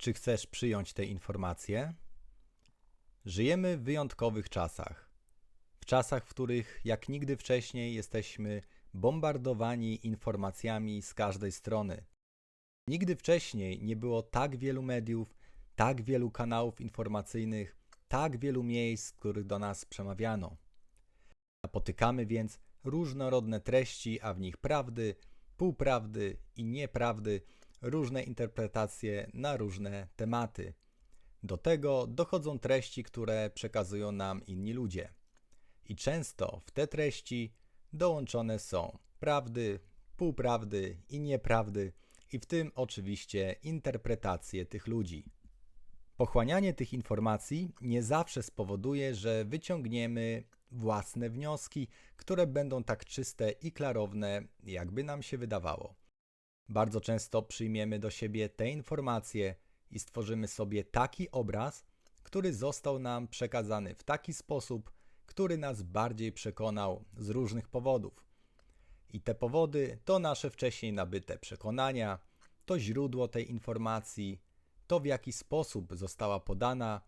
Czy chcesz przyjąć te informacje? Żyjemy w wyjątkowych czasach. W czasach, w których jak nigdy wcześniej jesteśmy bombardowani informacjami z każdej strony. Nigdy wcześniej nie było tak wielu mediów, tak wielu kanałów informacyjnych, tak wielu miejsc, w których do nas przemawiano. Napotykamy więc różnorodne treści, a w nich prawdy, półprawdy i nieprawdy, różne interpretacje na różne tematy. Do tego dochodzą treści, które przekazują nam inni ludzie. I często w te treści dołączone są prawdy, półprawdy i nieprawdy, i w tym oczywiście interpretacje tych ludzi. Pochłanianie tych informacji nie zawsze spowoduje, że wyciągniemy własne wnioski, które będą tak czyste i klarowne, jakby nam się wydawało. Bardzo często przyjmiemy do siebie te informacje i stworzymy sobie taki obraz, który został nam przekazany w taki sposób, który nas bardziej przekonał z różnych powodów. I te powody to nasze wcześniej nabyte przekonania, to źródło tej informacji, to w jaki sposób została podana,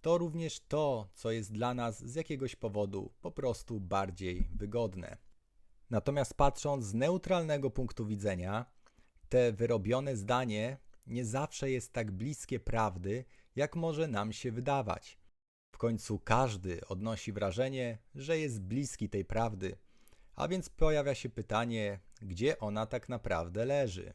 to również to, co jest dla nas z jakiegoś powodu po prostu bardziej wygodne. Natomiast patrząc z neutralnego punktu widzenia, te wyrobione zdanie nie zawsze jest tak bliskie prawdy, jak może nam się wydawać. W końcu każdy odnosi wrażenie, że jest bliski tej prawdy, a więc pojawia się pytanie, gdzie ona tak naprawdę leży.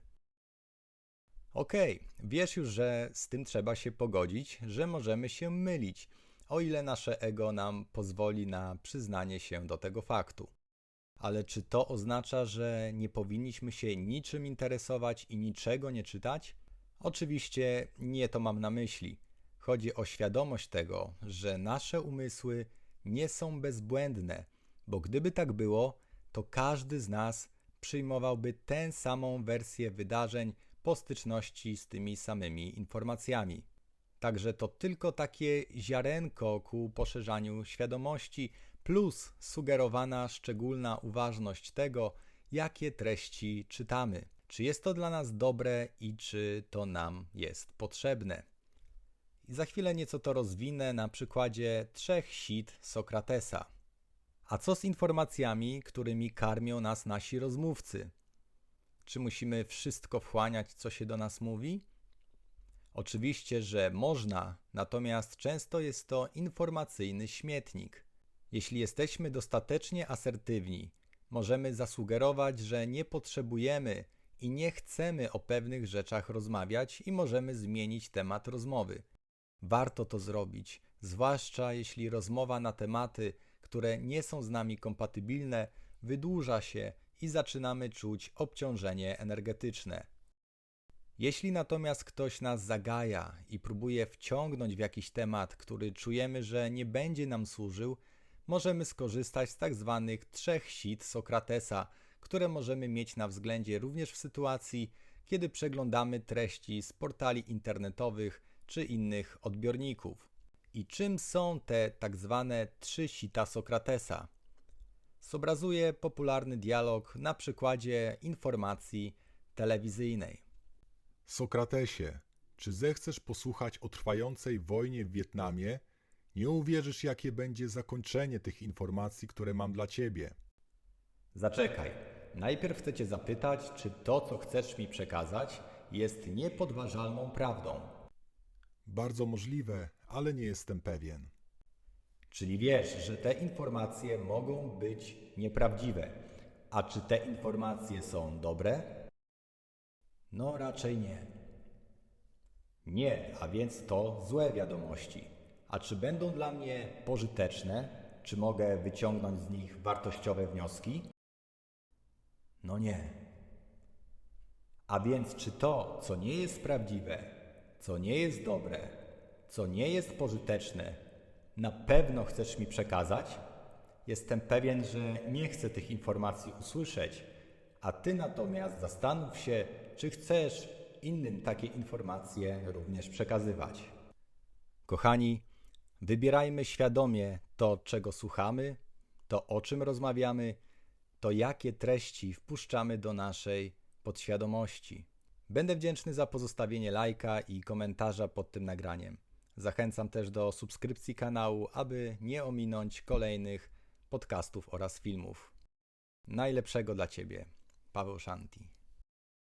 Okej, wiesz już, że z tym trzeba się pogodzić, że możemy się mylić, o ile nasze ego nam pozwoli na przyznanie się do tego faktu. Ale czy to oznacza, że nie powinniśmy się niczym interesować i niczego nie czytać? Oczywiście nie to mam na myśli. Chodzi o świadomość tego, że nasze umysły nie są bezbłędne, bo gdyby tak było, to każdy z nas przyjmowałby tę samą wersję wydarzeń po styczności z tymi samymi informacjami. Także to tylko takie ziarenko ku poszerzaniu świadomości, plus sugerowana szczególna uważność tego, jakie treści czytamy. Czy jest to dla nas dobre i czy to nam jest potrzebne. I za chwilę nieco to rozwinę na przykładzie trzech sit Sokratesa. A co z informacjami, którymi karmią nas nasi rozmówcy? Czy musimy wszystko wchłaniać, co się do nas mówi? Oczywiście, że można, natomiast często jest to informacyjny śmietnik. Jeśli jesteśmy dostatecznie asertywni, możemy zasugerować, że nie potrzebujemy i nie chcemy o pewnych rzeczach rozmawiać i możemy zmienić temat rozmowy. Warto to zrobić, zwłaszcza jeśli rozmowa na tematy, które nie są z nami kompatybilne, wydłuża się i zaczynamy czuć obciążenie energetyczne. Jeśli natomiast ktoś nas zagaja i próbuje wciągnąć w jakiś temat, który czujemy, że nie będzie nam służył, możemy skorzystać z tak zwanych trzech sit Sokratesa, które możemy mieć na względzie również w sytuacji, kiedy przeglądamy treści z portali internetowych czy innych odbiorników. I czym są te tak zwane trzy sita Sokratesa? Zobrazuje popularny dialog na przykładzie informacji telewizyjnej. Sokratesie, czy zechcesz posłuchać o trwającej wojnie w Wietnamie? Nie uwierzysz, jakie będzie zakończenie tych informacji, które mam dla ciebie. Zaczekaj. Najpierw chcę Cię zapytać, czy to, co chcesz mi przekazać, jest niepodważalną prawdą. Bardzo możliwe, ale nie jestem pewien. Czyli wiesz, że te informacje mogą być nieprawdziwe. A czy te informacje są dobre? No raczej nie. Nie, a więc to złe wiadomości. A czy będą dla mnie pożyteczne? Czy mogę wyciągnąć z nich wartościowe wnioski? No nie. A więc czy to, co nie jest prawdziwe, co nie jest dobre, co nie jest pożyteczne, na pewno chcesz mi przekazać? Jestem pewien, że nie chcę tych informacji usłyszeć, a ty natomiast zastanów się, czy chcesz innym takie informacje również przekazywać. Kochani, wybierajmy świadomie to, czego słuchamy, to o czym rozmawiamy, to jakie treści wpuszczamy do naszej podświadomości. Będę wdzięczny za pozostawienie lajka i komentarza pod tym nagraniem. Zachęcam też do subskrypcji kanału, aby nie ominąć kolejnych podcastów oraz filmów. Najlepszego dla Ciebie. Paweł Szanti.